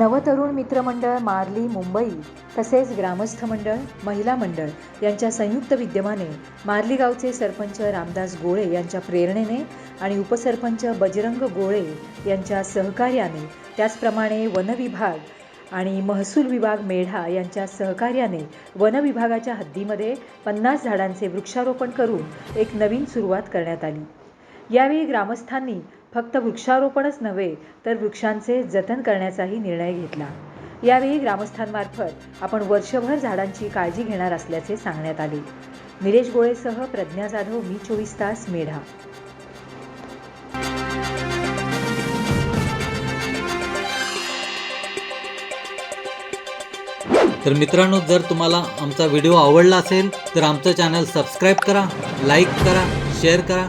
नवतरुण मित्रमंडळ मारली मुंबई तसेच ग्रामस्थ मंडळ महिला मंडळ यांच्या संयुक्त विद्यमाने मारली गावचे सरपंच रामदास गोळे यांच्या प्रेरणेने आणि उपसरपंच बजरंग गोळे यांच्या सहकार्याने त्याचप्रमाणे वनविभाग आणि महसूल विभाग मेढा यांच्या सहकार्याने वन विभागाच्या हद्दीमध्ये पन्नास झाडांचे वृक्षारोपण करून एक नवीन सुरुवात करण्यात आली. यावेळी ग्रामस्थांनी फक्त वृक्षारोपणच नव्हे तर वृक्षांचे जतन करण्याचाही निर्णय घेतला. यावेळी ग्रामस्थांमार्फत आपण वर्षभर झाडांची काळजी घेणार असल्याचे सांगण्यात आले. निलेश गोळेसह प्रज्ञा जाधव मी चोवीस तास मेढा. तर मित्रांनो जर तुम्हाला आमचा व्हिडिओ आवडला असेल तर आमचं चॅनल सबस्क्राईब करा लाईक करा शेअर करा.